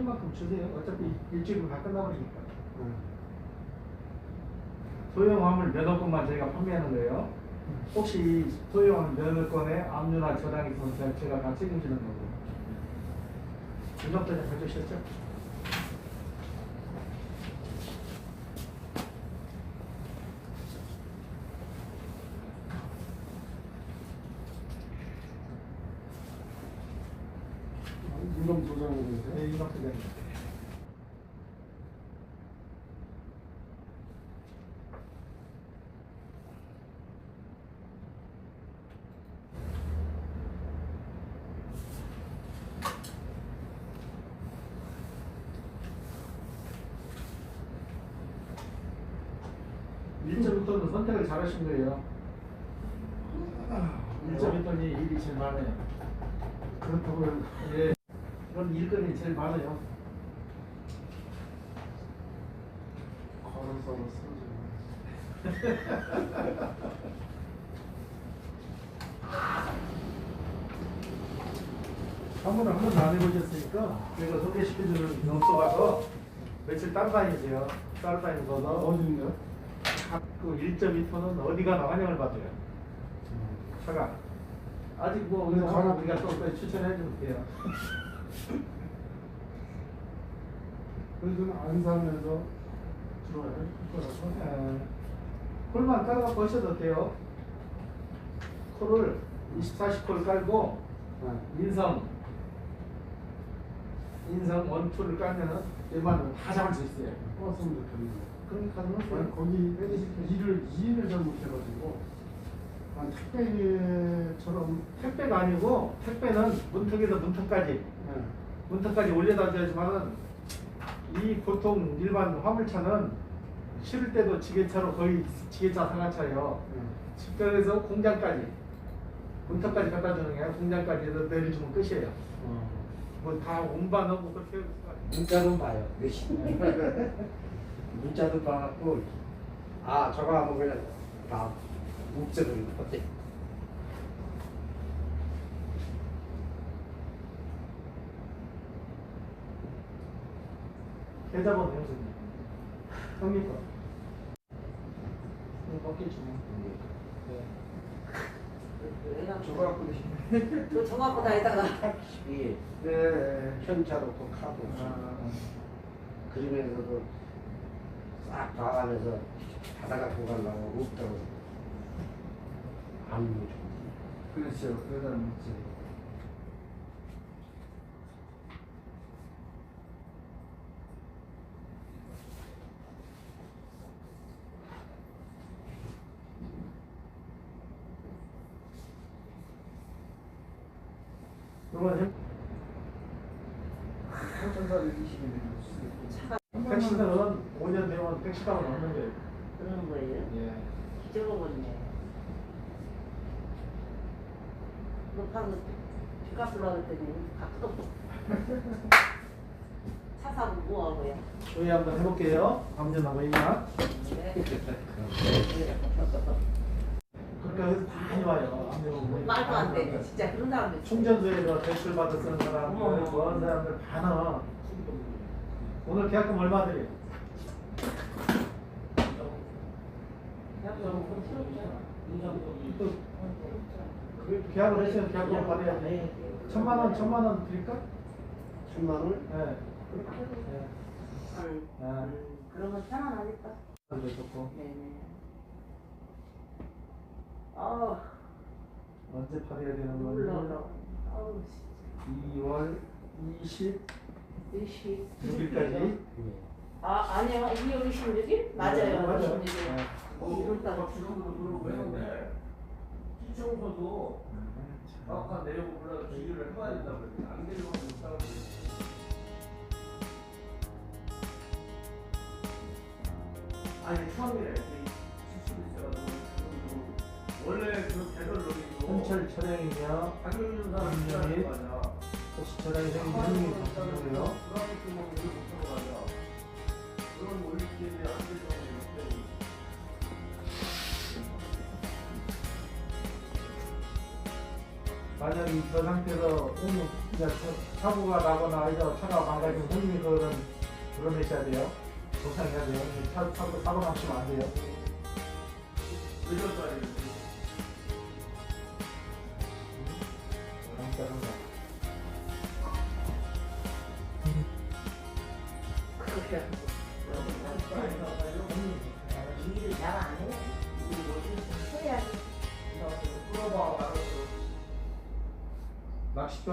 만큼 주세요. 어차피 일주일은 다 끝나버리니까. 응. 소형 화물 몇 억건만 저희가 판매하는 거예요. 혹시 소형 화물 몇 억건에 압류나 저당이 있으면 제가 다 책임지는 거고. 이 정도 좀 해주셨죠? 임금 해서. 네, 이 정도 되는 일점부터는 선택을 잘하신 거예요. 일점부터는 일이 제일 많아요. 그렇다고 예, 그런 일거리 제일 많아요. 걸어서 쓰지. 한 번은 한 번도 안 해보셨으니까 제가 소개시켜주는 영수 가서 며칠 다니세요. 따로 다니셔서 어디인가요? 그 1.2톤은 어디 가나 환영을 받아요. 차가. 아직 뭐 우리가 우리가 또 추천해 줄게요. 그래서 안산에서 들어와야 할 거라서. 예. 콜만 깔아 보셔도 돼요. 콜을 24시 콜 깔고 네. 인성 인성 원투를 깔면은 웬만하면 다 잡을 수 있어요. 좋겠는데. 그러니까. 거기 일을 이해를 잘 못해가지고 난 택배처럼 택배가 아니고 택배는 문턱에서 문턱까지 네. 문턱까지 올려다 줘야지만은 이 보통 일반 화물차는 실을 때도 지게차로 거의 지게차 상하차예요. 네. 직결해서 공장까지 문턱까지 갖다 주는 게 아니라 공장까지 해서 내려주면 끝이에요. 어. 뭐다 운반 하고 그렇게 해서 문자도 봐요. 문자도 봐갖고 아 저거 하면 그냥 다 묵혀버리는 것 같아. 계좌번호 형수님. 형님 거. 이거 먹겠지 뭐. 네. 저거 갖고 계시네. 또 정확고 다니다가 예. 네. 현찰 없고 카드 아, 그러면서도 싹 봐가면서 바다가 보가려고 없다고 안 묻혀. 그렇죠. 그러다 20일 택시들은 5년 되면 택시값은 없는 거예요. 그러는 거예요. 예. 기적어버리네. 빚값으로 하랬더니 값도 없고. 차 사고 뭐 하고요? 저희 한번 해볼게요. 암전하고 있나? 네. 그렇게 해서 많이 와요. 말도 안 돼. 진짜 그런 사람들. 충전소에 서 대출 받아 쓰는 어머. 좋아하는 사람들 많아. 오늘 계약금 얼마 드려요? 또 그 계약을 했으면 계약금 받아야지. 천만 원, 천만 원 드릴까? 천만 원? 네. 음, 네. 음, 그러면 편안하겠다. 그래도 좋고. 네네. 아우, 언제 팔아야 되는 몰라. 건지. 아우, 2월 26일까지. 씨. 예. 아, 아니요. 2월 26일? 맞아요. 맞아요. 26일. 네. 어, 이럴 때. 시청소도 정확한 내용을 몰라도 기준을 해봐야 된다고 그랬는데 안 내려가면 못 따라가고. 아니 처음에 지치고 있어가지고 원래 그 개별 로딩도 현철 촬영이며 당연히 사람 분명히 있다는 거 아니야 혹시 촬영이 생긴 형님이 바꾸고요. 만약 이저 상태에서 이제 차- 사고가 나거나 이제 차가 망가지면 형님이 그거는 드러내셔야 돼요. 보상해야 돼요. 차 사고 사고 나시면 안 돼요. 늦었다 이거. 감사합니다. 그렇게 일을 잘안 해. 해야지. 알았어. 낚시도